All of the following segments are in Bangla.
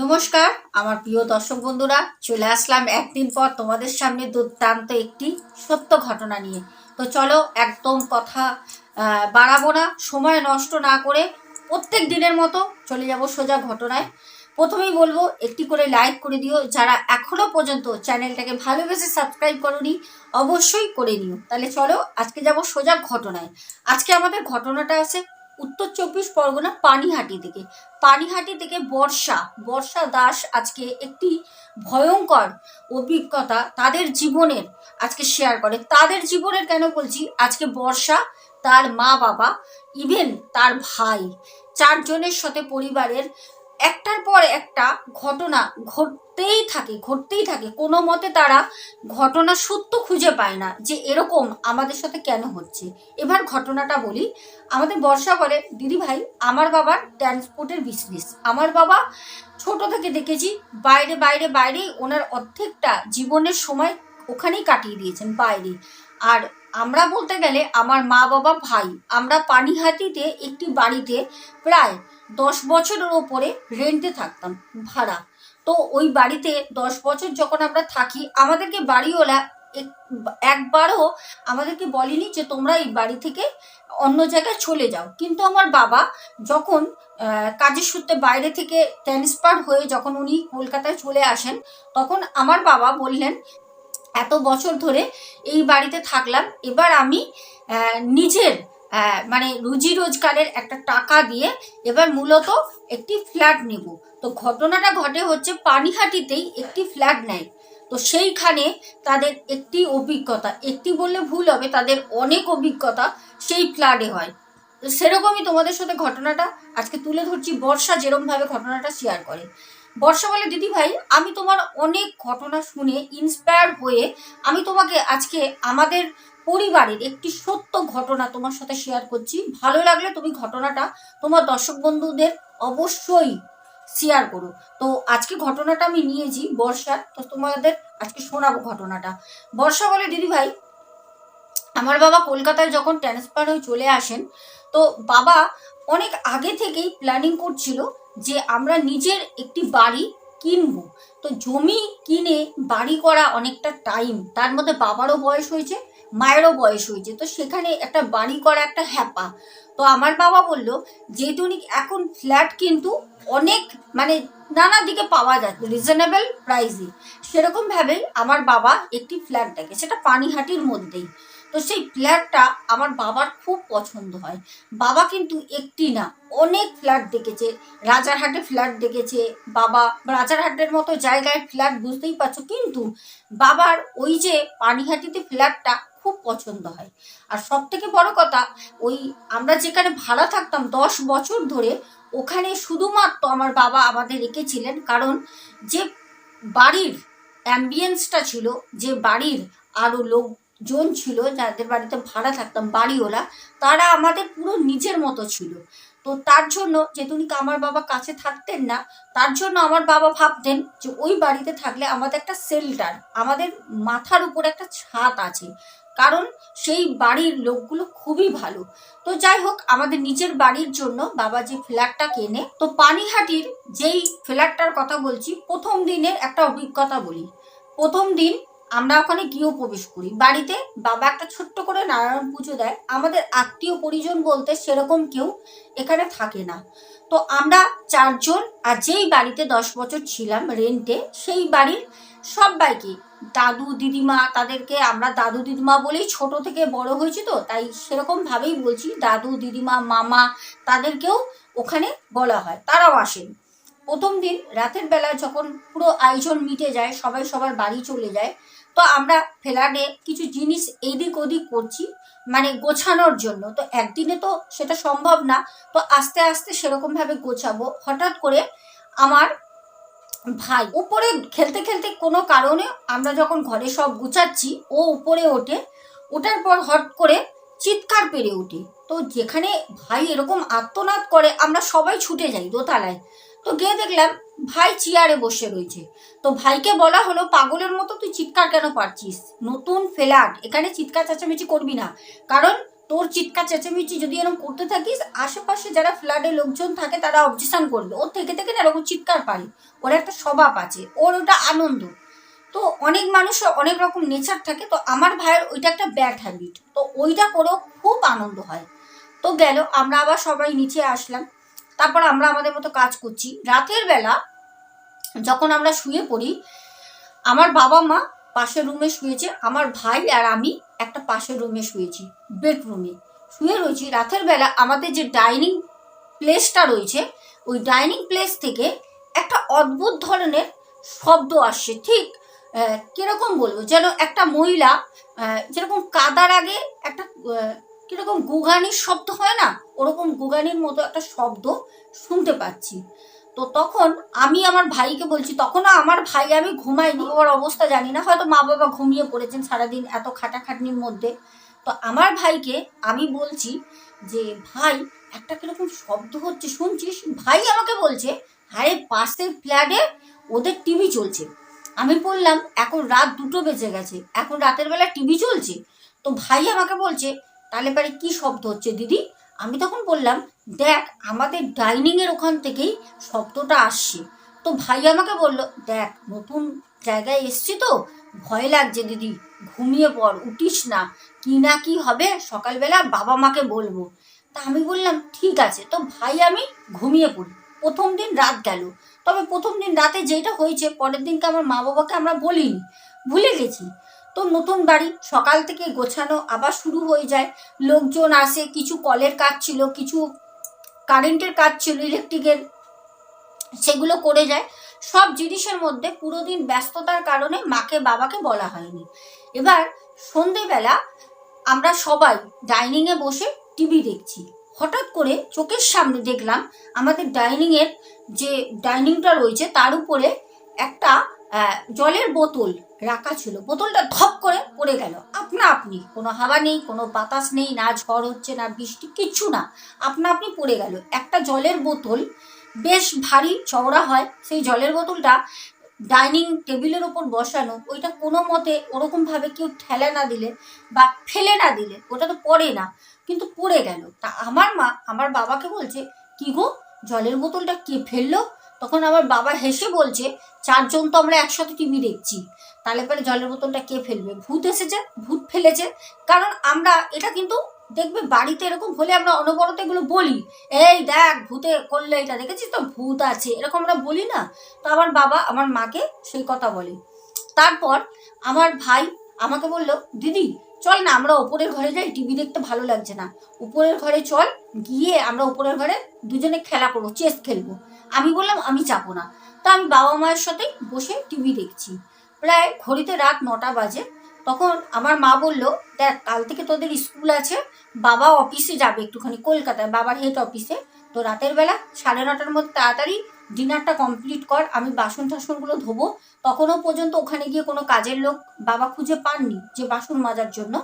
নমস্কার, আমার প্রিয় দর্শক বন্ধুরা, চলে আসলাম একদিন পর তোমাদের সামনে দুর্দান্ত একটি সত্য ঘটনা নিয়ে। তো চলো একদম কথা বাড়াবো না, সময় নষ্ট না করে প্রত্যেক দিনের মতো চলে যাব সোজা ঘটনায়। প্রথমেই বলব, একটি করে লাইক করে দিও, যারা এখনও পর্যন্ত চ্যানেলটাকে ভালোবেসে সাবস্ক্রাইব করনি, অবশ্যই করে নিও। তাহলে চলো আজকে যাব সোজা ঘটনায়। আজকে আমাদের ঘটনাটা আছে উত্তর চব্বিশ পরগনা পানিহাটি থেকে পানিহাটি থেকে বর্ষা বর্ষা দাস আজকে একটি ভয়ঙ্কর অভিজ্ঞতা তাদের জীবনের আজকে শেয়ার করে। তাদের জীবনের কেন বলছি? আজকে বর্ষা, তার মা বাবা ইভেন তার ভাই, চারজনের সাথে পরিবারের একটার পর একটা ঘটনা ঘটতেই থাকে ঘটতেই থাকে। কোনো মতে তারা ঘটনা সত্য খুঁজে পায় না যে এরকম আমাদের সাথে কেন হচ্ছে। এবার ঘটনাটা বলি। আমাদের বর্ষা বলে, দিদি ভাই, আমার বাবার ট্রান্সপোর্টের বিজনেস আমার বাবা ছোট থেকে দেখেছি, বাইরে বাইরে, বাইরেই ওনার অর্ধেকটা জীবনের সময় ওখানেই কাটিয়ে দিয়েছেন, বাইরে। আর আমরা বলতে গেলে, আমার মা বাবা ভাই, আমরা পানিহাতিতে একটি বাড়িতে প্রায় দশ বছরের ওপরে রেন্টে থাকতাম ভাড়া। তো ওই বাড়িতে দশ বছর যখন আমরা থাকি, আমাদেরকে বাড়িওয়ালা এক- একবারও আমাদেরকে বলেনি যে তোমরা এই বাড়ি থেকে অন্য জায়গায় চলে যাও। কিন্তু আমার বাবা যখন কাজের সূত্রে বাইরে থেকে ট্রান্সফার হয়ে যখন উনি কলকাতায় চলে আসেন, তখন আমার বাবা বললেন, এত বছর ধরে এই বাড়িতে থাকলাম, এবার আমি নিজের মানে রুজি রোজগারের একটা টাকা দিয়ে এবার মূলত একটি ফ্ল্যাট নেব। তো ঘটনাটা ঘটে হচ্ছে পানিহাটিতেই একটি ফ্ল্যাট নেয়। তো সেইখানে তাদের একটি অভিজ্ঞতা, একটি বললে ভুল হবে, তাদের অনেক অভিজ্ঞতা সেই ফ্ল্যাটে হয়। তো সেরকমই তোমাদের সাথে ঘটনাটা আজকে তুলে ধরছি। বর্ষা যেরমভাবে ঘটনাটা শেয়ার করে। বর্ষা বলে, দিদি ভাই, আমি তোমার অনেক ঘটনা শুনে ইন্সপায়ার হয়ে আমি তোমাকে আজকে আমাদের পরিবারের একটি সত্য ঘটনা তোমার সাথে শেয়ার করছি। ভালো লাগলে তুমি ঘটনাটা তোমার দর্শক বন্ধুদের অবশ্যই শেয়ার করো। তো আজকে ঘটনাটা আমি নিয়েছি বর্ষার তো তোমাদের আজকে শোনাবো ঘটনাটা। বর্ষা বলে, দিদি ভাই, আমার বাবা কলকাতায় যখন ট্রান্সফার হয়ে চলে আসেন, তো বাবা অনেক আগে থেকেই প্ল্যানিং করছিল যে আমরা নিজের একটি বাড়ি কিনবো। তো জমি কিনে বাড়ি করা অনেকটা টাইম তার মধ্যে বাবারও বয়স হয়েছে মায়েরও বয়স হয়েছে। তো সেখানে একটা বাড়ি করা একটা হ্যাপা। তো আমার বাবা বলল, যেহেতু এখন ফ্ল্যাট কিন্তু অনেক মানে নানা দিকে পাওয়া যায় রিজনেবল প্রাইসে সেরকমভাবেই আমার বাবা একটি ফ্ল্যাট দেখে, সেটা পানিহাটির মধ্যেই। তো সেই ফ্ল্যাটটা আমার বাবার খুব পছন্দ হয়। বাবা কিন্তু একটি না, অনেক ফ্ল্যাট দেখেছে। রাজারহাটে ফ্ল্যাট দেখেছে। বাবা রাজারহাটের মতো জায়গায় ফ্ল্যাট বুঝতেই পারছ। কিন্তু বাবার ওই যে পানিহাটিতে ফ্ল্যাটটা খুব পছন্দ হয়। আর সব থেকে বড় কথা, ওই আমরা যেখানে ভাড়া থাকতাম দশ বছর ধরে, ওখানে শুধুমাত্র আমার বাবা আমাদের রেখেছিলেন। কারণ যে বাড়ির অ্যাম্বিয়েন্সটা ছিল, যে বাড়ির আরও লোকজন ছিল, যাদের বাড়িতে ভাড়া থাকতাম, বাড়িওয়ালা, তারা আমাদের পুরো নিজের মতো ছিল। তো তার জন্য যেহেতু আমার বাবা কাছে থাকতেন না, তার জন্য আমার বাবা ভাবতেন যে ওই বাড়িতে থাকলে আমাদের একটা শেল্টার আমাদের মাথার উপর একটা ছাদ আছে। কারণ সেই বাড়ির লোকগুলো খুবই ভালো। তো যাই হোক, আমাদের নিজের বাড়ির জন্য বাবা যে ফ্ল্যাটটা কেনে তো পানিহাটির যেই ফ্ল্যাটটার কথা বলছি, প্রথম দিনের একটা অভিজ্ঞতা বলি। প্রথম দিন আমরা ওখানে গিয়েও প্রবেশ করি। বাড়িতে বাবা একটা ছোট্ট করে নারায়ণ পুজো দেয়। আমাদের আত্মীয় পরিজন বলতে সেরকম কেউ এখানে থাকে না। তো আমরা চারজন আর যেই বাড়িতে দশ বছর ছিলাম রেন্টে সেই বাড়ির সবাইকে দাদু দিদিমা তাদেরকে আমরা দাদু দিদিমা বলেই ছোট থেকে বড় হয়েছি তো, তাই সেরকম ভাবেই বলছি। দাদু দিদিমা, মামা তাদেরকেও ওখানে বলা হয়, তারাও আসেন। প্রথম দিন রাতের বেলায় যখন পুরো আয়োজন মিটে যায়, সবাই সবার বাড়ি চলে যায়, তো আমরা ফ্ল্যাটে কিছু জিনিস এদিক ওদিক করছি মানে গোছানোর জন্য। তো একদিনে তো সেটা সম্ভব না, তো আস্তে আস্তে সেরকমভাবে গোছাবো। হঠাৎ করে আমার ভাই, উপরে খেলতে খেলতে কোনো কারণে আমরা যখন ঘরে সব গুছাচ্ছি, ও উপরে ওঠে, ওঠার পর হট করে চিৎকার পেরে ওঠে। তো যেখানে ভাই এরকম আত্মনাদ করে, আমরা সবাই ছুটে যাই দোতলায়। তো গিয়ে দেখলাম, ভাই চেয়ারে বসে রয়েছে। তো ভাইকে বলা হলো, পাগলের মতো তুই চিৎকার কেন পারছিস? নতুন ফ্ল্যাট, এখানে চিৎকার চেঁচামেচি করবি না। কারণ তোর চিৎকার, চেঁচামেচি যদি এরকম করতে থাকিস, আশেপাশে যারা ফ্ল্যাটে লোকজন থাকে তারা অবজেকশন করবে। ওর থেকে থেকে না এরকম চিৎকার পারে ওর একটা স্বভাব আছে। ওর ওটা আনন্দ। তো অনেক মানুষের অনেক রকম নেচার থাকে। তো আমার ভাইয়ের ওইটা একটা ব্যাড হ্যাবিট তো ওইটা করেও খুব আনন্দ হয়। তো গেল, আমরা আবার সবাই নিচে আসলাম। তারপর আমরা আমাদের মতো কাজ করছি। রাতের বেলা যখন আমরা শুয়ে পড়ি, আমার বাবা মা পাশের রুমে শুয়েছে আমার ভাই আর আমি একটা পাশের রুমে শুয়েছি বেডরুমে শুয়ে রয়েছি। রাতের বেলা আমাদের যে ডাইনিং প্লেসটা রয়েছে, ওই ডাইনিং প্লেস থেকে একটা অদ্ভুত ধরনের শব্দ আসছে। ঠিক কীরকম বলব? যেন একটা মহিলা যেরকম কাদার আগে একটা কীরকম গুগানির শব্দ হয় না? ওরকম গুগানির মতো একটা শব্দ শুনতে পাচ্ছি। তো তখন আমি আমার ভাইকে বলছি, তখনও আমার ভাই আমি ঘুমাইনি। ওর অবস্থা জানি না, হয়তো মা বাবা ঘুমিয়ে পড়েছেন সারাদিন এত খাটাখাটনির মধ্যে। তো আমার ভাইকে আমি বলছি যে, ভাই, একটা কীরকম শব্দ হচ্ছে, শুনছিস? ভাই আমাকে বলছে, আরে, পাশের ফ্ল্যাটে ওদের টিভি চলছে। আমি বললাম, এখন রাত দুটো বেজে গেছে, এখন রাতের বেলা টিভি চলছে? তো ভাই আমাকে বলছে, তাহলে পরে কি শব্দ হচ্ছে দিদি? আমি তখন বললাম, দেখ, আমাদের ডাইনিংয়ের ওখান থেকেই শব্দটা আসছে। তো ভাই আমাকে বলল, দেখ, নতুন জায়গায় এসছি তো, ভয় লাগছে দিদি, ঘুমিয়ে পড় উঠিস না, কি না কি হবে, সকালবেলা বাবা মাকে বলব। তা আমি বললাম, ঠিক আছে। তো ভাই আমি ঘুমিয়ে পড়ি। প্রথম দিন রাত গেল। তবে প্রথম দিন রাতে যেটা হয়েছে, পরের দিনকে আমার মা বাবাকে আমরা বলিনি। ভুলে গেছি। তো নতুন বাড়ি, সকাল থেকে গোছানো আবার শুরু হয়ে যায়। লোকজন আসে, কিছু কলের কাজ ছিল, কিছু কারেন্টের কাজ ছিল, ইলেকট্রিকের সেগুলো করে যায়। সব জিনিসের মধ্যে পুরো দিন ব্যস্ততার কারণে মাকে বাবাকে বলা হয়নি। এবার সন্ধেবেলা আমরা সবাই ডাইনিংয়ে বসে টিভি দেখছি। হঠাৎ করে চোখের সামনে দেখলাম আমাদের ডাইনিংয়ের যে ডাইনিংটা রয়েছে তার উপরে একটা জলের বোতল রাখা ছিল। বোতলটা ধপ করে পড়ে গেল। আপনা আপনি, কোনো হাওয়া নেই, কোনো বাতাস নেই, না ঝড় হচ্ছে, না বৃষ্টি কিচ্ছু না। আপনা আপনি পড়ে গেল। একটা জলের বোতল বেশ ভারী চওড়া হয়, সেই জলের বোতলটা ডাইনিং টেবিলের ওপর বসানো, ওইটা কোনো মতে ওরকমভাবে কেউ ঠেলে না দিলে বা ফেলে না দিলে, ওটা তো পড়ে না, কিন্তু পড়ে গেল। তা আমার মা, আমার বাবাকে বলছে, কি গো, জলের বোতলটা কে ফেলল? তখন আমার বাবা হেসে বলছে, চারজন তো আমরা একসাথে টিভি দেখছি, তাহলে পরে জলের বোতলটা কে ফেলবে? ভূত এসেছে, ভূত ফেলেছে, কারণ আমরা, এটা কিন্তু দেখবে বাড়িতে এরকম হলে আমরা অনবরত এগুলো বলি। এই দেখ, ভূতে করলে এটা, দেখেছিস তো? ভূত আছে, এরকম আমরা বলি না? তো আমার বাবা আমার মাকে সেই কথা বলে। তারপর আমার ভাই আমাকে বলল, দিদি, চল না, আমরা ওপরের ঘরে যাই, টিভি দেখতে ভালো লাগছে না। উপরের ঘরে চল, গিয়ে আমরা উপরের ঘরে দুজনে খেলা করব, চেস খেলব। আমি বললাম, আমি যাব না। তা আমি বাবা মায়ের সাথে বসে টিভি দেখছি। প্রায় ঘড়িতে রাত নটা বাজে। তখন আমার মা বলল, দেখ, কাল থেকে তোদের স্কুল আছে, বাবা অফিসে যাবে একটুখানি, কলকাতায়, বাবার হেড অফিসে তো রাতের বেলা সাড়ে নটার মধ্যে তাড়াতাড়ি ডিনারটা কমপ্লিট কর, আমি বাসন টাসনগুলো ধোবো। তখনও পর্যন্ত ওখানে গিয়ে কোনো কাজের লোক বাবা খুঁজে পাননি যে বাসন মাজার জন্য।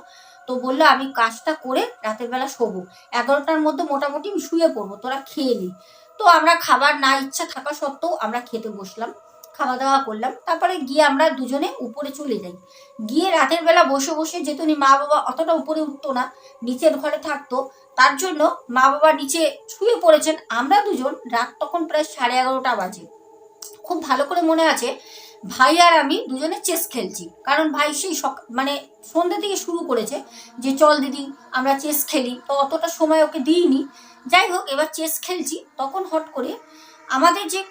তো বলল, আমি কাজটা করে রাতের বেলা শোবো। এগারোটার মধ্যে মোটামুটি আমি শুয়ে পড়ব, তোরা খেয়ে নি। তো আমরা খাবার না, ইচ্ছা থাকা সত্ত্বেও আমরা খেতে বসলাম। খাওয়া দাওয়া করলাম। তারপরে গিয়ে আমরা দুজনে উপরে চলে যাই। গিয়ে রাতের বেলা বসে বসে যেহেতু মা বাবা অতটা উপরে উঠতো না, নিচের ঘরে থাকতো। তার জন্য মা বাবা নিচে শুয়ে পড়েছেন। আমরা দুজন রাত তখন প্রায় সাড়ে এগারোটা বাজে। খুব ভালো করে মনে আছে, ভাই আর আমি দুজনে চেস খেলছি। কারণ ভাই সেই সক মানে সন্ধ্যে থেকে শুরু করেছে যে, চল দিদি, আমরা চেস খেলি। তো অতটা সময় ওকে দিইনি। যাই হোক, এবার চেস খেলছি। তখন হট করে আমাদের যে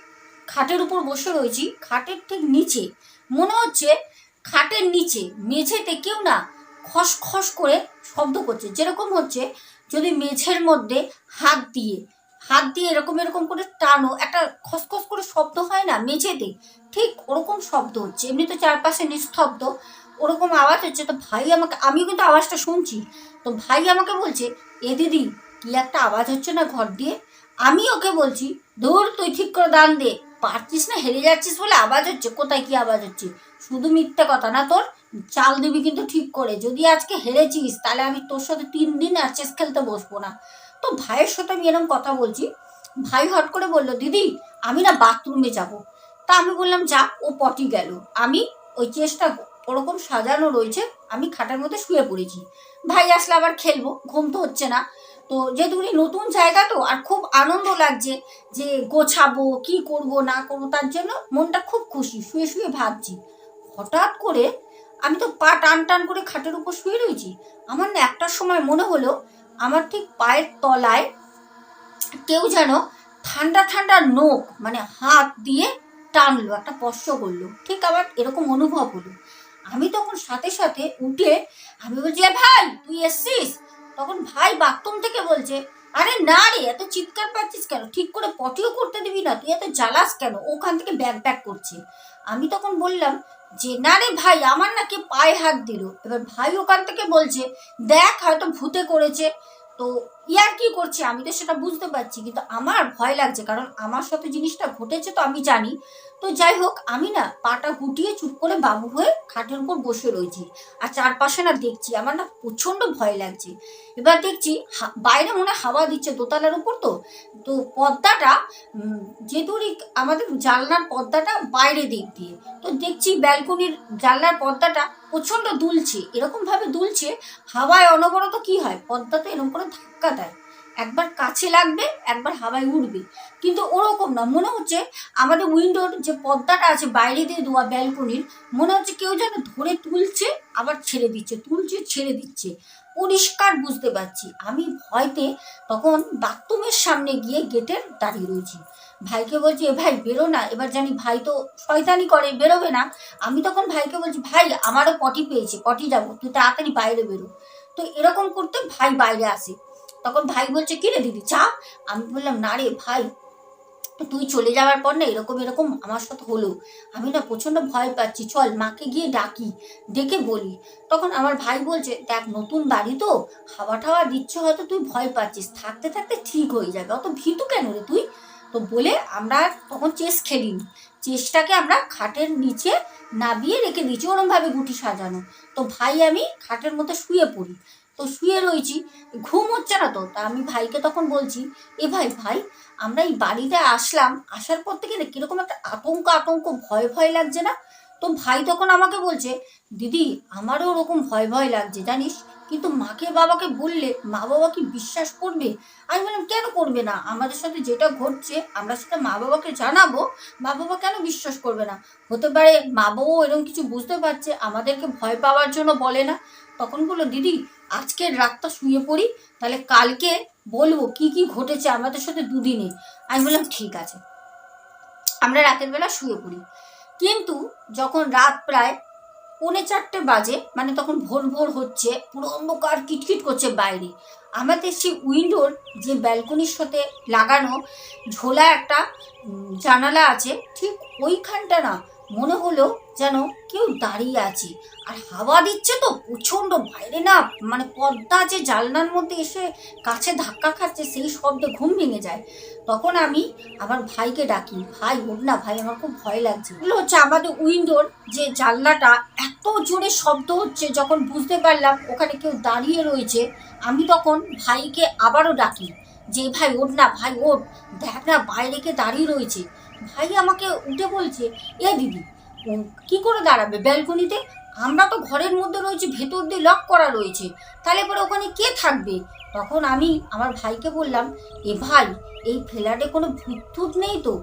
খাটের উপর বসে রয়েছি, খাটের ঠিক নিচে। মনে হচ্ছে খাটের নিচে, মেঝেতে কেউ না খস খস করে শব্দ করছে। যেরকম হচ্ছে যদি মেঝের মধ্যে হাত দিয়ে হাত দিয়ে এরকম এরকম করে টানো, একটা খসখস করে শব্দ হয় না মেঝেতে, ঠিক ওরকম শব্দ হচ্ছে। এমনি তো চারপাশে নিস্তব্ধ, ওরকম আওয়াজ হচ্ছে। তো ভাই আমাকে, আমিও কিন্তু আওয়াজটা শুনছি। তো ভাই আমাকে বলছে, এ দিদি, কি একটা আওয়াজ হচ্ছে না ঘর দিয়ে? আমি ওকে বলছি, ধর, তুই ঠিক করে দান দে। পারছিস না, হেরে যাচ্ছিস বলে আওয়াজ হচ্ছে? কোথায় কি আওয়াজ হচ্ছে? শুধু মিথ্যে কথা না তোর, চাল দিবি কিন্তু ঠিক করে। যদি আজকে হেরেছিস, তাহলে আমি তোর সাথে তিন দিন আর চেস খেলতে বসবো না। তো ভাইয়ের সাথে আমি এরকম কথা বলছি, ভাই হট করে বলল, দিদি, আমি না বাথরুমে যাব। তা আমি বললাম, যা, ও পটি গেল। আমি ওই চেষ্টা ওরকম সাজানো রয়েছে, আমি খাটের মধ্যে শুয়ে পড়েছি। ভাই আসলে আবার খেলব, ঘুম তো হচ্ছে না। তো যেহেতু উনি নতুন জায়গা তো, আর খুব আনন্দ লাগছে যে গোছাবো, কি করব, না করব, তার জন্য মনটা খুব খুশি, শুয়ে শুয়ে ভাবছি। হঠাৎ করে আমি তো পা টান টান করে খাটের উপর শুয়ে রয়েছি। আমার না একটা সময় মনে হলো আমার ঠিক পায়ের তলায় কেউ যেন ঠান্ডা ঠান্ডা নোক মানে হাত দিয়ে টানলো, একটা স্পর্শ করল। ঠিক আমার এরকম অনুভব হলো। আমি তখন সাথে সাথে উঠে আমি বলছি ভাই, তুই এসছিস? তখন ভাই বাথরুম থেকে বলছে, আরে না রে, এত চিৎকার পাচ্ছিস কেন? ঠিক করে পটিও করতে দিবি না, তুই এত জ্বালাস কেন? ওখান থেকে ব্যাগ ব্যাগ করছে। আমি তখন বললাম যে, না রে ভাই, আমার নাকি পায়ে হাত দিল। এবার ভাই ওখান থেকে বলছে, দেখ হয়তো ভূতে করেছে। তো ইয়ার কি করছে? আমি তো সেটা বুঝতে পারছি, কিন্তু আমার ভয় লাগছে, কারণ আমার সাথে জিনিসটা ঘটেছে তো আমি জানি। তো যাই হোক, আমি না পাটা গুটিয়ে চুপ করে বাবু হয়ে খাটের উপর বসে রয়েছি, আর চারপাশে না দেখছি, আমার না প্রচণ্ড ভয় লাগছে। এবার দেখছি বাইরে মনে হাওয়া দিচ্ছে দোতলার উপর তো তো পর্দাটা যেহেতু আমাদের জানলার পর্দাটা বাইরে দিক দিয়ে, তো দেখছি ব্যালকনির জানলার পর্দাটা প্রচণ্ড দুলছে এরকম ভাবে দুলছে, হাওয়ায় অনবরত কি হয়? পর্দা তো এরকম করে ধাক্কা একবার কাছে লাগবে, একবার হাওয়ায় উঠবে কিন্তু ওরকম না, মনে হচ্ছে আমাদের উইন্ডোর যে পর্দাটা আছে বাইরে দিয়ে দেওয়া ব্যালকনির, মনে হচ্ছে কেউ যেন ধরে তুলছে, আবার ছেড়ে দিচ্ছে, তুলছে, ছেড়ে দিচ্ছে। পরিষ্কার বুঝতে পারছি। আমি ভয়তে তখন বাথরুমের সামনে গিয়ে গেটের দাঁড়িয়ে রয়েছি। ভাইকে বলছি, এ ভাই, বেরো না, এবার জানি ভাই তো শয়তানি করে, বেরোবে না। আমি তখন ভাইকে বলছি, ভাই, আমারও পটি পেয়েছে, পটি যাব, তুই তাড়াতাড়ি বাইরে বেরো। তো এরকম করতে ভাই বাইরে আসে। তখন ভাই বলছে, কি রে দিদি, চা? আমি বললাম, না রে ভাই, তুই চলে যাওয়ার পর না এরকম এরকম আমার সাথে হলো। আমি না প্রচণ্ড ভয় পাচ্ছি। চল মাকে গিয়ে ডাকি, ডেকে বলি। তখন আমার ভাই বলছে, দেখ, নতুন বাড়ি তো হাওয়া টাওয়া দিচ্ছে, হয়তো তুই ভয় পাচ্ছিস। থাকতে থাকতে ঠিক হয়ে যাবে। অত ভীতু কেন রে তুই? তো বলে আমরা তখন চেস খেলিনি চেসটাকে আমরা খাটের নিচে নাবিয়ে রেখে দিয়েছি, ওরমভাবে গুটি সাজানো। তো ভাই আমি খাটের মধ্যে শুয়ে পড়ি। তো শুয়ে রয়েছি, ঘুম হচ্ছে না তো। তা আমি ভাইকে তখন বলছি, এ ভাই ভাই, আমরা এই বাড়িতে আসলাম, আসার পর থেকে কীরকম একটা আতঙ্ক আতঙ্ক, ভয় ভয় লাগছে না? তো ভাই তখন আমাকে বলছে, দিদি, আমারও ওরকম ভয় ভয় লাগছে, জানিস? কিন্তু মাকে বাবাকে বললে মা বাবা কি বিশ্বাস করবে? আমি বললাম, কেন করবে না? আমাদের সাথে যেটা ঘটছে, আমরা সেটা মা বাবাকে জানাব। মা বাবা কেন বিশ্বাস করবে না? হতে পারে মা বাবাও এরকম কিছু বুঝতে পারছে, আমাদেরকে ভয় পাওয়ার জন্য বলে না? তখন বলল, দিদি আজকের রাতটা শুয়ে পড়ি, তাহলে কালকে বলব কি কি ঘটেছে আমাদের সাথে দুদিনে। আমি বললাম, ঠিক আছে, আমরা রাতের বেলা শুয়ে পড়ি। কিন্তু যখন রাত প্রায় পৌনে চারটে বাজে মানে তখন ভোর ভোর হচ্ছে, পুরো অন্ধকার কিটকিট করছে বাইরে। আমাদের সেই উইন্ডোর যে ব্যালকনির সাথে লাগানো ঝোলা একটা জানালা আছে, ঠিক ওইখানটা না মনে হলো যেন কেউ দাঁড়িয়ে আছে। আর হাওয়া দিচ্ছে তো প্রচণ্ড বাইরে না মানে পদ্মা যে জানলার মধ্যে এসে কাছে ধাক্কা খাচ্ছে সেই শব্দে ঘুম ভেঙে যায়। তখন আমি আমার ভাইকে ডাকি, ভাই, ওর না ভাই, আমার খুব ভয় লাগছে। এগুলো হচ্ছে আমাদের উইন্ডোর যে জানলাটা এত জোরে শব্দ হচ্ছে, যখন বুঝতে পারলাম ওখানে কেউ দাঁড়িয়ে রয়েছে, আমি তখন ভাইকে আবারও ডাকি, যে ভাই ওঠ না ভাই ওঠ দেখ না, বাইরে কে দাঁড়িয়ে রয়েছে। ভাই আমাকে উঠে বলছে, এ দিদি কি করে দাঁড়াবে ব্যালকনিতে? আমরা তো ঘরের মধ্যে রয়েছি, ভেতর দিয়ে লক করা রয়েছে। তাহলে পরে ওখানে কে থাকবে? তখন আমি আমার ভাইকে বললাম, এ ভাই, এই ফ্ল্যাটে কোনো ভূত টুত নেই তো?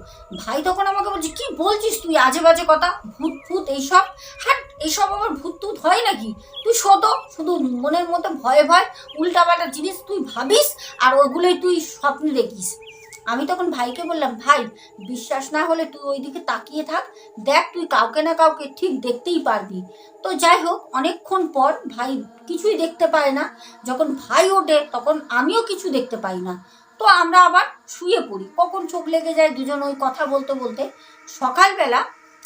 ভাই তখন আমাকে বলছে, কি বলছিস তুই? আজে বাজে কথা? ভূত ফুত এইসব? হ্যাঁ এইসব আমার ভূত টুত হয় নাকি? তুই শত শুধু মনের মধ্যে ভয়ে ভয় উল্টাপাল্টা জিনিস তুই ভাবিস, আর ওগুলোই তুই স্বপ্নে দেখিস। আমি তখন ভাইকে বললাম, ভাই, বিশ্বাস না হলে তুই ওইদিকে তাকিয়ে থাক। দেখ, তুই কাউকে না কাউকে ঠিক দেখতেই পারবি। তো যাই হোক, অনেকক্ষণ পর ভাই কিছুই দেখতে পায় না। যখন ভাই ওঠে, তখন আমিও কিছু দেখতে পাই না। তো আমরা আবার শুয়ে পড়ি। কখন চোখ লেগে যায় দুজন ওই কথা বলতে বলতে। সকালবেলা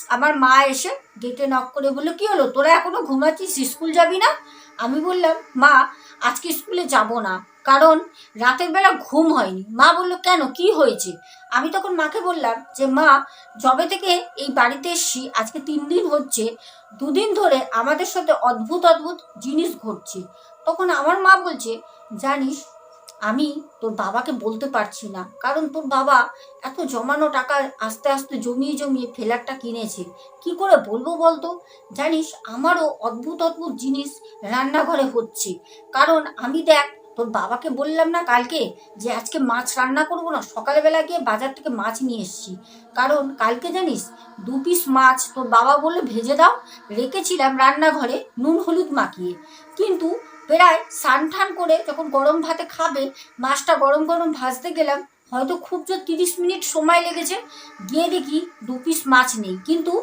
আমার মা এসে গেটে নক করে বলল, কি হলো? তোরা এখনও ঘুমাচ্ছিস? স্কুল যাবি না? আমি বললাম, মা, আজকে স্কুলে যাব না। কারণ রাতের বেলা ঘুম হয়নি। মা বলল, কেন? কি হয়েছে? আমি তখন মাকে বললাম যে, মা, যবে থেকে এই বাড়িতে এসছি, আজকে তিন দিন হচ্ছে, দুদিন ধরে আমাদের সাথে অদ্ভুত অদ্ভুত জিনিস ঘটছে। তখন আমার মা বলছে, জানিস, আমি তোর বাবাকে বলতে পারছি না, কারণ তোর বাবা এত জমানো টাকা আস্তে আস্তে জমিয়ে জমিয়ে ফ্ল্যাটটা কিনেছে। কি করে বলব বলতো? জানিস, আমারও অদ্ভুত অদ্ভুত জিনিস রান্নাঘরে হচ্ছে। কারণ আমি দেখ তোর বাবাকে বললাম না কালকে যে আজকে মাছ রান্না করব না, সকালবেলা গিয়ে বাজার থেকে মাছ নিয়ে এসেছি। কারণ কালকে জানিস দু পিস মাছ তোর বাবা বললে ভেজে দাও, রেখেছিলাম রান্নাঘরে নুন হলুদ মাখিয়ে। কিন্তু প্রায় স্নান ঠান করে যখন গরম ভাতে খাবে, মাছটা গরম গরম ভাজতে গেলাম, হয়তো খুব জোর তিরিশ মিনিট সময় লেগেছে, গিয়ে দেখি দু পিস মাছ নেই। কিন্তু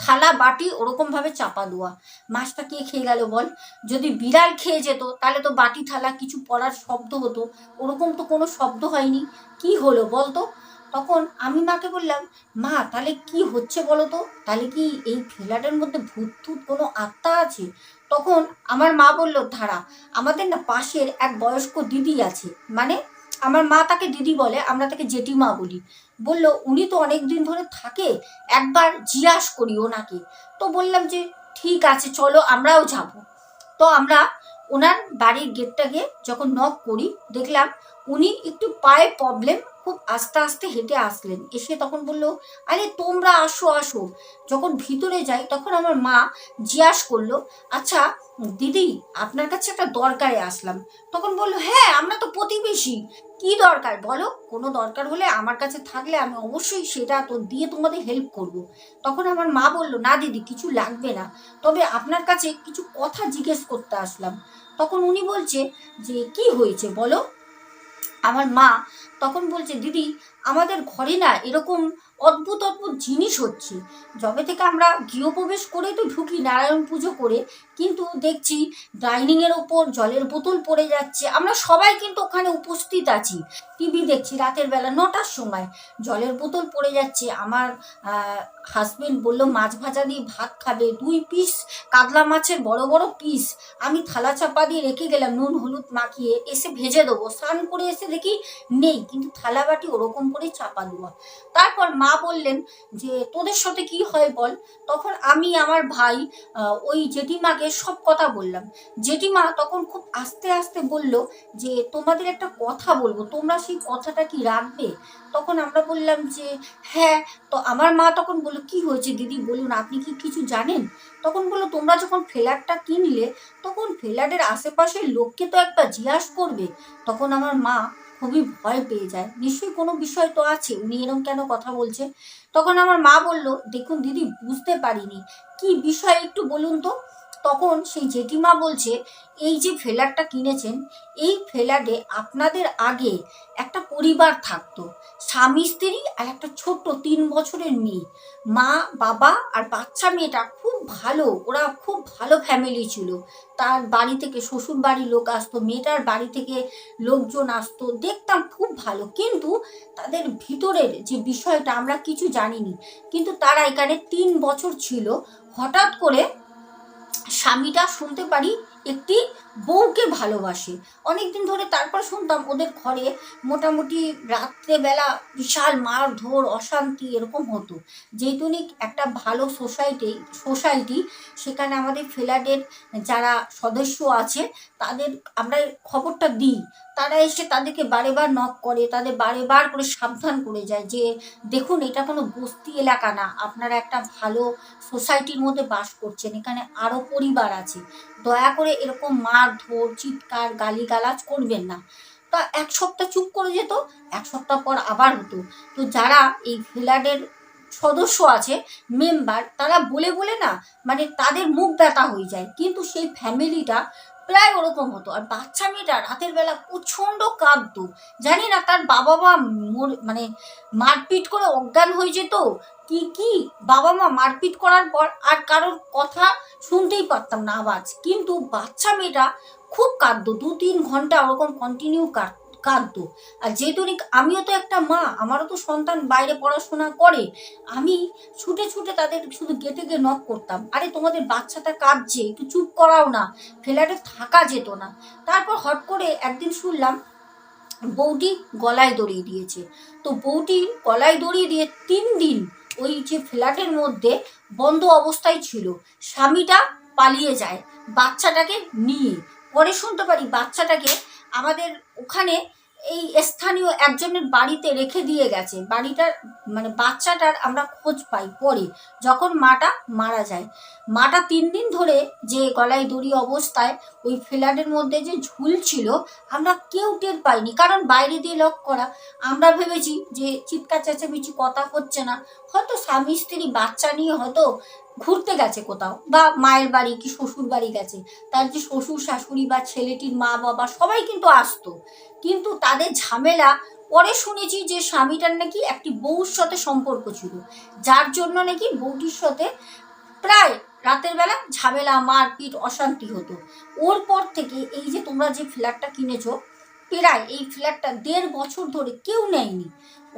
থালা, বাটি ওরকমভাবে চাপা দেওয়া মাছটা কে খেয়ে গেল বল? যদি বিড়াল খেয়ে যেত, তাহলে তো বাটি, থালা কিছু পড়ার শব্দ হতো। ওরকম তো কোনো শব্দ হয়নি। কি হলো বল তো? তখন আমি মাকে বললাম, মা, তাহলে কি হচ্ছে বলো তো? তাহলে কি এই ফ্ল্যাটের মধ্যে ভূত টুত কোনো আত্মা আছে? তখন আমার মা বলল ধারা আমাদের না পাশের এক বয়স্ক দিদি আছে। মানে আমার মা তাকে দিদি বলে, আমরা তাকে জেঠিমা বলি। বলল, উনি তো অনেক দিন ধরে থাকে, একবার জিজ্ঞাস করি ওনাকে। তো বললাম যে, ঠিক আছে, চলো আমরাও যাব। তো আমরা ওনার বাড়ির গেটটাকে যখন নক করি, দেখলাম উনি একটু পায়ে প্রবলেম খুব আস্তে আস্তে হেঁটে আসলেন। এসে তখন বলল, আরে তোমরা আসো আসো। যখন ভিতরে যাই, তখন আমার মা জিজ্ঞাস করল আচ্ছা দিদি, আপনার কাছে একটা দরকারে আসলাম। তখন বলল হ্যাঁ আমরা তো প্রতিবেশী। কি দরকার বলো? কোনো দরকার হলে আমার কাছে থাকলে আমি অবশ্যই সেটা তো দিয়ে তোমাদের হেল্প করব। তখন আমার মা বলল, না দিদি, কিছু লাগবে না। তবে আপনার কাছে কিছু কথা জিজ্ঞেস করতে আসলাম। তখন উনি বলছে, যে কি হয়েছে বলো? আমার মা তখন বলছে দিদি আমাদের ঘরে না এরকম অদ্ভুত অদ্ভুত জিনিস হচ্ছে। যবে থেকে আমরা গৃহপ্রবেশ করে তো ঢুকি নারায়ণ পুজো করে, কিন্তু দেখছি ডাইনিংয়ের ওপর জলের বোতল পড়ে যাচ্ছে। আমরা সবাই কিন্তু ওখানে উপস্থিত আছি। টিভি দেখছি রাতের বেলা নটার সময় জলের বোতল পড়ে যাচ্ছে। আমার হাজবেন্ড বলল, মাছ ভাজা দিয়ে ভাত খাবে। দুই পিস কাতলা মাছের বড় বড় পিস আমি থালা চাপা দিয়ে রেখে গেলাম, নুন, হলুদ মাখিয়ে এসে ভেজে দেবো। স্নান করে এসে দেখি নেই, কিন্তু থালা বাটি ওরকম করে চাপা দেওয়া তারপর মা বললেন যে, তোদের সাথে কি হয় বল? তখন আমি, আমার ভাই ওই জেঠিমাকে সব কথা বললাম। জেঠিমা তখন খুব আস্তে আস্তে বলল যে, তোমাদের একটা কথা বলব, তোমরা সেই কথাটা কি রাখবে? তখন আমরা বললাম যে হ্যাঁ। তো আমার মা তখন বলল, কি হয়েছে দিদি? বলুন, আপনি কি কিছু জানেন? তখন বলল, তোমরা যখন ফ্ল্যাটটা কিনলে, তখন ফ্ল্যাটের আশেপাশের লোককে তো একবার জিজ্ঞাসা করবে। তখন আমার মা খুবই ভয় পেয়ে যায়। নিশ্চয়ই কোনো বিষয় তো আছে, উনি এরম কেন কথা বলছে? তখন আমার মা বলল, দেখুন দিদি, বুঝতে পারিনি। কি বিষয় একটু বলুন তো। তখন সেই জেঠিমা বলছে, এই যে ফেলারটা কিনেছেন, এই ফ্ল্যাটে আপনাদের আগে একটা পরিবার থাকতো, স্বামী স্ত্রী আর একটা ছোট্ট তিন বছরের মেয়ে। মা, বাবা আর বাচ্চা মেয়েটা খুব ভালো, ওরা খুব ভালো ফ্যামিলি ছিল। তার বাড়ি থেকে শ্বশুর বাড়ির লোক আসতো, মেয়েটার বাড়ি থেকে লোকজন আসতো, দেখতাম খুব ভালো। কিন্তু তাদের ভিতরের যে বিষয়টা আমরা কিছু জানিনি। কিন্তু তারা এখানে তিন বছর ছিল, হঠাৎ করে স্বামীটা শুনতে পারি একটি বউকে ভালোবাসে। অনেকদিন ধরে তারপর শুনতাম ওদের ঘরে মোটামুটি রাত্রেবেলা বিশাল মারধর, অশান্তি এরকম হতো। যেহেতুনি একটা ভালো সোসাইটি সোসাইটি সেখানে আমাদের ফ্ল্যাটের যারা সদস্য আছে, তাদের আমরা খবরটা দিই। তারা এসে তাদেরকে বারে বার নক করে, তাদের বারে বার করে সাবধান করে যায় যে, দেখুন, এটা কোনো বস্তি এলাকা না। আপনারা একটা ভালো সোসাইটির মধ্যে বাস করছেন। এখানে আরও পরিবার আছে। দয়া করে এরকম মারধর চিৎকার, গালিগালাজ করবেন না। তা এক সপ্তাহ চুপ করে যেত, এক সপ্তাহ পর আবার হতো। তো যারা এই ফ্ল্যাটের সদস্য আছে মেম্বার তারা বলে বলে না মানে তাদের মুখ ব্যথা হয়ে যায়। কিন্তু সেই ফ্যামিলিটা প্রায় ওরকম হতো। আর বাচ্চা মেয়েটা রাতের বেলা প্রচণ্ড কাঁদতো। জানি না তার বাবা মা মানে মারপিট করে অজ্ঞান হয়ে যেত? কি কি? বাবা মা মারপিট করার পর আর কারোর কথা শুনতেই পারতাম না আওয়াজ। কিন্তু বাচ্চা মেয়েটা খুব কাঁদতো। দু তিন ঘণ্টা ওরকম কন্টিনিউ কাঁদতো। আর যেহেতু আমিও তো একটা মা, আমারও তো সন্তান বাইরে পড়াশোনা করে। আমি ছুটে ছুটে তাদের শুধু গেটে গিয়ে নক করতাম। আরে, তোমাদের বাচ্চাটা কাঁদছে, একটু চুপ করাও না। ফ্ল্যাটে থাকা যেত না। তারপর হট করে একদিন শুনলাম বউটি গলায় দড়িয়ে দিয়েছে। তো বউটি গলায় দড়িয়ে দিয়ে তিন দিন ওই যে ফ্ল্যাটের মধ্যে বন্ধ অবস্থায় ছিল। স্বামীটা পালিয়ে যায়, বাচ্চাটাকে নিয়ে। পরে শুনতে পারি বাচ্চাটাকে আমাদের ওখানে এই স্থানীয় একজনের বাড়িতে রেখে দিয়ে গেছে। বাড়িটার মানে বাচ্চাটার আমরা খোঁজ পাই পরে, যখন মাটা মারা যায়। মাটা তিন দিন ধরে যে গলায় দড়ি অবস্থায়, ওই ফ্ল্যাটের মধ্যে যে ঝুলছিল আমরা কেউ টের পাইনি। কারণ বাইরে দিয়ে লক করা। আমরা ভেবেছি যে চিৎকার, চেঁচামেচি কথা হচ্ছে না। হয়তো স্বামী, স্ত্রী, বাচ্চা নিয়ে হয়তো ঘুরতে গেছে কোথাও, বা মায়ের বাড়ি কি শ্বশুর বাড়ি গেছে। তার যে শ্বশুর, শাশুড়ি বা ছেলেটির মা বাবা সবাই কিন্তু আসতো। কিন্তু তাদের ঝামেলা, পরে শুনেছি যে স্বামীটার নাকি একটি বউর সাথে সম্পর্ক ছিল, যার জন্য নাকি বউটির সাথে প্রায় রাতের বেলা ঝামেলা, মারপিট, অশান্তি হতো। ওর পর থেকে এই যে তোমরা যে ফ্ল্যাটটা কিনেছো, প্রায় এই ফ্ল্যাটটা দেড় বছর ধরে কেউ নেয়নি।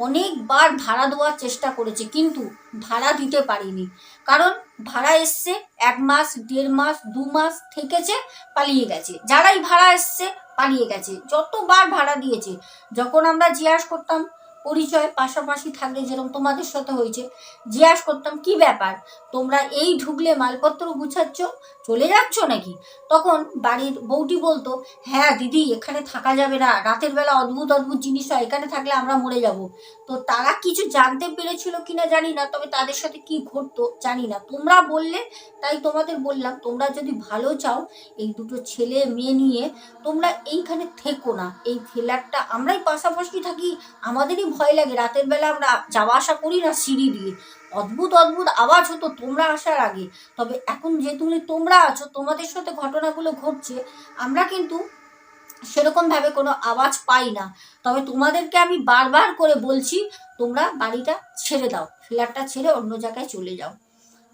অনেকবার ভাড়া দেওয়ার চেষ্টা করেছে, কিন্তু ভাড়া দিতে পারিনি। কারণ ভাড়া এসছে, এক মাস, দেড় মাস, দু মাস থেকেছে, পালিয়ে গেছে। যারাই ভাড়া এসছে, পালিয়ে গেছে। যতবার ভাড়া দিয়েছে, যখন আমরা জিজ্ঞাস করতাম, পরিচয় পাশাপাশি থাকলে যেরকম তোমাদের সাথে হয়েছে, জিজ্ঞাস করতাম, কি ব্যাপার? তোমরা এই ঢুকলে মালপত্র গুছাচ্ছ? চলে যাচ্ছ নাকি? তখন বাড়ির বউটি বলতো হ্যাঁ দিদি, এখানে থাকা যাবে না। রাতের বেলা অদ্ভুত অদ্ভুত জিনিস হয়, এখানে থাকলে আমরা মরে যাব। তো তারা কিছু জানতে পেরেছিল কিনা জানি না, তবে তাদের সাথে কি ঘটতো জানি না। তোমরা বললে, তাই তোমাদের বললাম, তোমরা যদি ভালো চাও এই দুটো ছেলে মেয়ে নিয়ে, তোমরা এইখানে থেকো না। এই ফ্ল্যাটটা আমরাই পাশাপাশি থাকি, আমাদেরই ভয় লাগে। রাতের বেলা আমরা যাওয়া আসা করি না সিঁড়ি দিয়ে। অদ্ভুত অদ্ভুত আওয়াজ হতো তোমরা আসার আগে। তবে এখন যে তুমি তোমরা আছো, তোমাদের সাথে ঘটনাগুলো ঘটছে, আমরা কিন্তু সেরকমভাবে কোনো আওয়াজ পাই না। তবে তোমাদেরকে আমি বারবার করে বলছি, তোমরা বাড়িটা ছেড়ে দাও, ফ্ল্যাটটা ছেড়ে অন্য জায়গায় চলে যাও।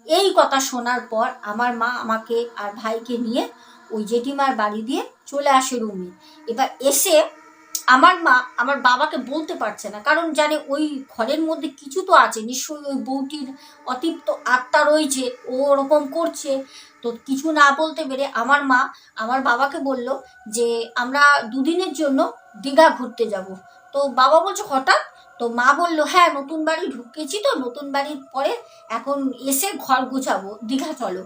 এই কথা শোনার পর আমার মা আমাকে আর ভাইকে নিয়ে ওই জেঠিমার বাড়ি দিয়ে চলে আসে রুমে। এবার এসে আমার মা, আমার বাবাকে বলতে পারছে না। কারণ জানে ওই ঘরের মধ্যে কিছু তো আছে। নিশ্চয়ই ওই বউটির অতিপ্ত আত্মা রয়েছে, ও ওরকম করছে। তো কিছু না বলতে পেরে আমার মা আমার বাবাকে বলল যে, আমরা দুদিনের জন্য দীঘা ঘুরতে যাব। তো বাবা বলছে, হঠাৎ? তো মা বলল হ্যাঁ নতুন বাড়ি ঢুকেছি তো, নতুন বাড়ির পরে এখন এসে ঘর গুছাবো। দীঘা চলো।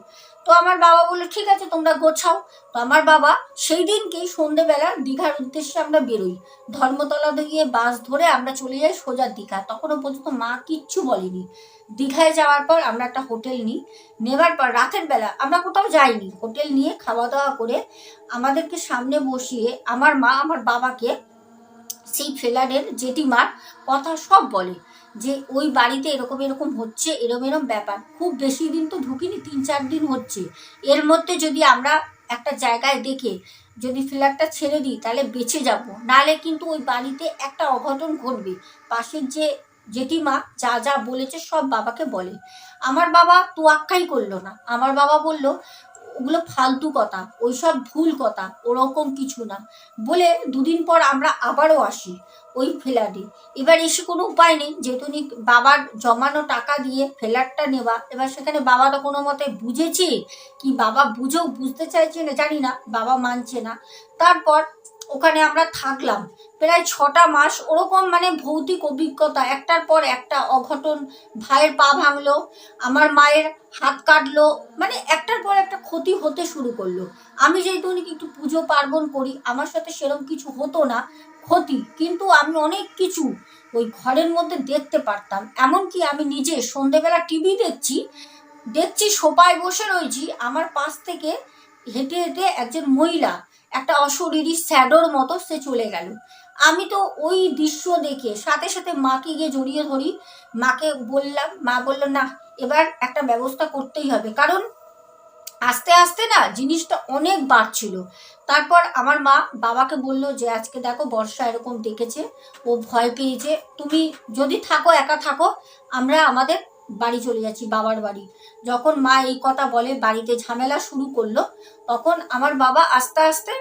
তো আমার বাবা বলল, ঠিক আছে, তোমরা গোছাও। তো আমার বাবা সেই দিনকেই সন্ধেবেলা দীঘার উদ্দেশ্যে আমরা বেরোই। ধর্মতলা দিয়ে বাস ধরে আমরা চলে যাই সোজা দীঘা। তখনও পর্যন্ত মা কিচ্ছু বলেনি। দীঘায় যাওয়ার পর আমরা একটা হোটেল নিই। নেবার পর রাতের বেলা আমরা কোথাও যাইনি। হোটেল নিয়ে খাওয়া দাওয়া করে আমাদেরকে সামনে বসিয়ে আমার মা, আমার বাবাকে সেই ফেলারের জেঠিমার কথা সব বলে। যে ওই বাড়িতে এরকম এরকম হচ্ছে, এরম এরম ব্যাপার। খুব বেশি দিন তো ঢুকিনি, তিন চার দিন হচ্ছে। এর মধ্যে যদি আমরা একটা জায়গায় দেখে যদি ফ্ল্যাটটা ছেড়ে দিই, তাহলে বেঁচে যাব। নাহলে কিন্তু ওই বাড়িতে একটা অঘটন ঘটবে। পাশের যে জেঠিমা যা যা বলেছে সব বাবাকে বলে। আমার বাবা তোয়াক্কাই করল না। আমার বাবা বলল ওগুলো ফালতু কথা, ওইসব ভুল কথা, ওরকম কিছু না। বলে দুদিন পর আমরা আবারও আসি ওই ফ্ল্যাটে। এবার এসে কোনো উপায় নেই, যেহেতু বাবার জমানো টাকা দিয়ে ফ্ল্যাটটা নেওয়া, এবার সেখানে বাবাটা কোনো মতে বুঝেছে কি বাবা বুঝেও বুঝতে চাইছে না, জানি না, বাবা মানছে না। তারপর ওখানে আমরা থাকলাম। প্রায় ছটা মাস ওরকম মানে ভৌতিক অভিজ্ঞতা, একটার পর একটা অঘটন, ভাইয়ের পা ভাঙলো, আমার মায়ের হাত কাটলো মানে একটার পর একটা ক্ষতি হতে শুরু করল। আমি যেহেতু নাকি একটু পুজো পার্বণ করি, আমার সাথে সেরকম কিছু হতো না, ক্ষতি, কিন্তু আমি অনেক কিছু ওই ঘরের মধ্যে দেখতে পারতাম। এমনকি আমি নিজে সন্ধেবেলা টিভি দেখছি দেখছি সোপায় বসে রয়েছি, আমার পাশ থেকে হেঁটে হেঁটে একজন মহিলা, একটা অশরীরী স্যাডোর মতো সে চলে গেল। আমি তো ওই দৃশ্য দেখে সাথে সাথে মাকে গিয়ে জড়িয়ে ধরি। মাকে বললাম, মা বলল, না, এবার একটা ব্যবস্থা করতেই হবে। কারণ আস্তে আস্তে না জিনিসটা অনেক বাড়ছিল। তারপর আমার মা বাবাকে বলল যে, আজকে দেখো, বর্ষা এরকম ডেকেছে ও ভয় পেয়েছে। তুমি যদি থাকো, একা থাকো, আমরা আমাদের বাড়ি চলে যাচ্ছি, বাবার বাড়ি। যখন মা এই কথা বলে, বাড়িতে ঝামেলা শুরু করল, তখন আমার বাবা আস্তে আস্তে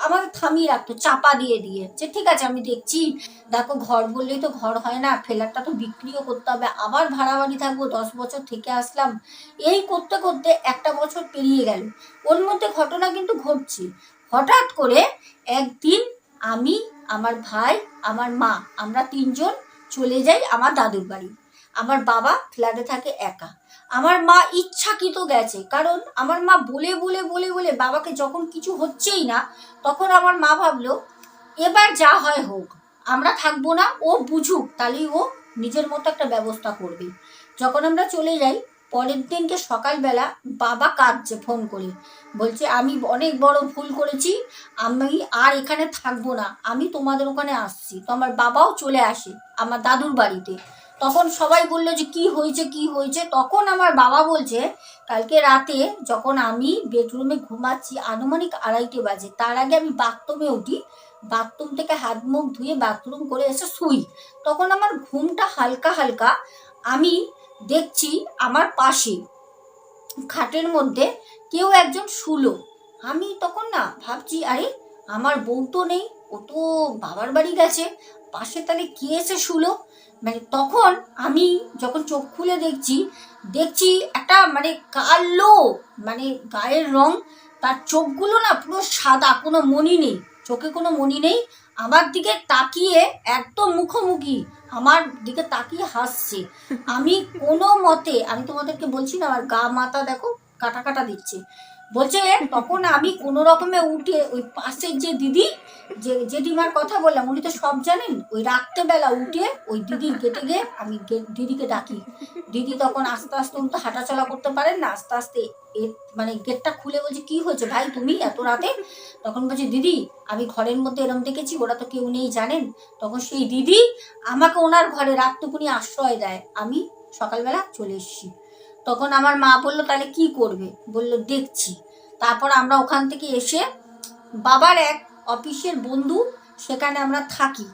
আমাকে থামিয়ে রাখতো, চাপা দিয়ে দিয়ে। যে, ঠিক আছে, আমি দেখছি। দেখো, ঘর বললেই তো ঘর হয় না ফ্ল্যাটটা তো বিক্রিও করতে হবে। আবার ভাড়া বাড়ি থাকব, দশ বছর থেকে আসলাম। এই করতে করতে একটা বছর পেরিয়ে গেল। ওর মধ্যে ঘটনা কিন্তু ঘটছে। হঠাৎ করে একদিন আমি, আমার ভাই, আমার মা, আমরা তিনজন চলে যাই আমার দাদুর বাড়ি। আমার বাবা ফ্ল্যাটে থাকে একা। আমার মা ইচ্ছাকৃত গেছে, কারণ আমার মা বলে বলে বলে বলে বাবাকে যখন কিছু হচ্ছেই না, তখন আমার মা ভাবলো, এবার যা হয় হোক, আমরা থাকব না, ও বুঝুক, তাহলেই ও নিজের মতো একটা ব্যবস্থা করবে। যখন আমরা চলে যাই, পরের দিনকে সকালবেলা বাবা কাঁদছে, ফোন করে। বলছে, আমি অনেক বড় ভুল করেছি, আমি আর এখানে থাকব না, আমি তোমাদের ওখানে আসছি। তো আমার বাবাও চলে আসে, আমার দাদুর বাড়িতে। তখন সবাই বলল যে, কি হয়েছে কি হয়েছে? তখন আমার বাবা বলছে, কালকে রাতে যখন আমি বেডরুমে ঘুমাচ্ছি আনুমানিক আড়াইটে বাজে, তার আগে আমি বাথরুমে উঠি, বাথরুম থেকে হাত মুখ ধুয়ে বাথরুম করে এসে শুই। তখন আমার ঘুমটা হালকা হালকা আমি দেখছি আমার পাশে খাটের মধ্যে কেউ একজন শুলো। আমি তখন না ভাবছি, আরে, আমার বউ তো নেই, ও তো বাবার বাড়ি গেছে, পাশে তাহলে কে এসে শুলো? মানে তখন আমি যখন চোখ খুলে দেখছি দেখছি একটা মানে কালো মানে গায়ের রং, তার চোখগুলো না পুরো সাদা, কোনো মনি নেই, চোখে কোনো মনি নেই। আমার দিকে তাকিয়ে একদম মুখোমুখি, আমার দিকে তাকিয়ে হাসছে। আমি কোনো মতে, আমি তোমাদেরকে বলছি না, আমার গা মাথা দেখো, কাটা কাটা দিচ্ছে। বলছে তখন আমি কোনো রকমে উঠে ওই পাশের যে দিদি, যে জেঠিমার কথা বললাম, উনি তো সব জানেন, ওই রাত্রেবেলা উঠে ওই দিদির গেটে গিয়ে আমি দিদিকে ডাকি। দিদি তখন আস্তে আস্তে উনি তো হাঁটাচলা করতে পারেন না, আস্তে আস্তে মানে গেটটা খুলে বলছে, কি হয়েছে ভাই তুমি এত রাতে? তখন বলছে, দিদি, আমি ঘরের মধ্যে এরম দেখেছি, ওরা তো কেউ নেই, জানেন? তখন সেই দিদি আমাকে ওনার ঘরে রাতটুকুনি আশ্রয় দেয়। আমি সকালবেলা চলে এসেছি। তখন আমার মা বলল, তাহলে কি করবে? বলল, দেখছি। তারপর আমরা ওখান থেকে এসে বাবার এক অফিসের বন্ধু, সেখানে আমরা থাকি।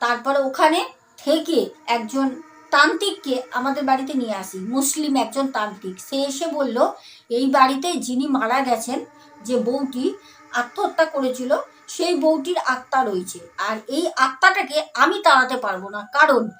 তারপরে ওখানে থেকে একজন তান্ত্রিককে আমাদের বাড়িতে নিয়ে আসি, মুসলিম একজন তান্ত্রিক। সে এসে বলল, এই বাড়িতে যিনি মারা গেছেন, যে বউটি আত্মহত্যা করেছিল, সেই বউটির আত্মা রয়েছে। আর এই আত্মাটাকে আমি তাড়াতে পারব না। কারণ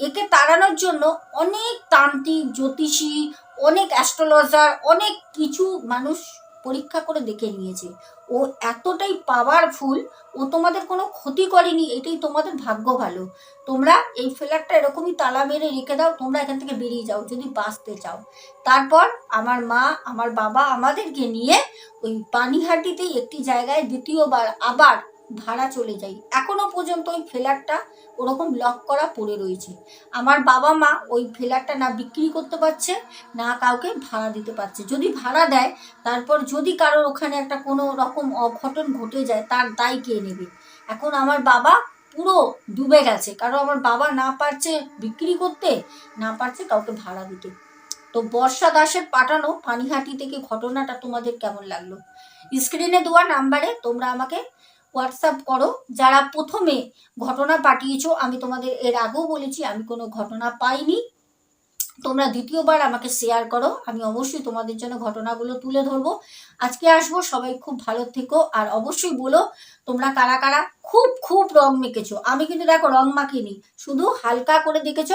একে তাড়ানোর জন্য অনেক তান্ত্রিক, জ্যোতিষী, অনেক অ্যাস্ট্রোলজার, অনেক কিছু মানুষ পরীক্ষা করে দেখে নিয়েছে। ও এতটাই পাওয়ারফুল ও তোমাদের কোনো ক্ষতি করেনি, এটাই তোমাদের ভাগ্য ভালো। তোমরা এই ফ্ল্যাটটা এরকমই তালা মেরে রেখে দাও, তোমরা এখান থেকে বেরিয়ে যাও, যদি বাঁচতে চাও। তারপর আমার মা, আমার বাবা আমাদেরকে নিয়ে ওই পানিহাটিতেই একটি জায়গায় দ্বিতীয়বার আবার ভাড়া চলে যাই। এখনও পর্যন্ত ওই ফ্ল্যাটটা ওরকম লক করা পড়ে রয়েছে। আমার বাবা মা ওই ফ্ল্যাটটা না বিক্রি করতে পারছে, না কাউকে ভাড়া দিতে পারছে। যদি ভাড়া দেয়, তারপর যদি কারোর ওখানে একটা কোনো রকম অঘটন ঘটে যায়, তার দায় কে নেবে? এখন আমার বাবা পুরো ডুবে গেছে। কারণ আমার বাবা না পারছে বিক্রি করতে, না পারছে কাউকে ভাড়া দিতে। তো বর্ষা দাসের পাঠানো পানিহাটি থেকে ঘটনাটা তোমাদের কেমন লাগল? স্ক্রিনে দেওয়া নাম্বারে তোমরা আমাকে হোয়াটসঅ্যাপ করো। যারা প্রথমে ঘটনা পাঠিয়েছো, আমি তোমাদের এর আগেও বলেছি, আমি কোনো ঘটনা পাইনি। তোমরা দ্বিতীয়বার আমাকে শেয়ার করো, আমি অবশ্যই তোমাদের জন্য ঘটনাগুলো তুলে ধরবো। আজকে আসব, সবাই খুব ভালো থেকো, আর অবশ্যই বলো, তোমরা কারা কারা খুব খুব রং মেখেছো। আমি কিন্তু দেখো রং মাখিনি, শুধু হালকা করে দেখেছ।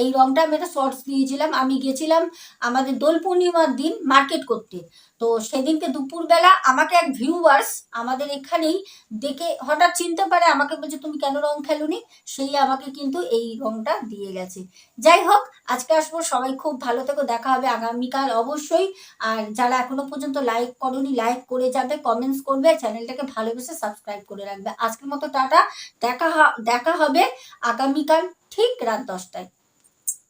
এই রংটা আমি একটা শর্টস দিয়েছিলাম। আমি গেছিলাম আমাদের দোল পূর্ণিমার দিন মার্কেট করতে। তো সেদিনকে দুপুরবেলা আমাকে এক ভিউয়ার্স আমাদের এখানেই দেখে হঠাৎ চিনতে পারে, আমাকে বলছে, তুমি কেন রং খেলোনি? সেই আমাকে কিন্তু এই রংটা দিয়ে গেছে। যাই হোক, আজকে আসব। সবাই খুব ভালো থেকো। দেখা হবে আগামীকাল অবশ্যই। আর যারা এখনও পর্যন্ত লাইক করনি লাইক করে যাবে কমেন্টস করবে। চ্যানেলটাকে ভালোবেসে সাবস্ক্রাইব করে রাখবে। আজকের মতো টাটা দেখা দেখা হবে আগামীকাল ঠিক রাত দশটায়।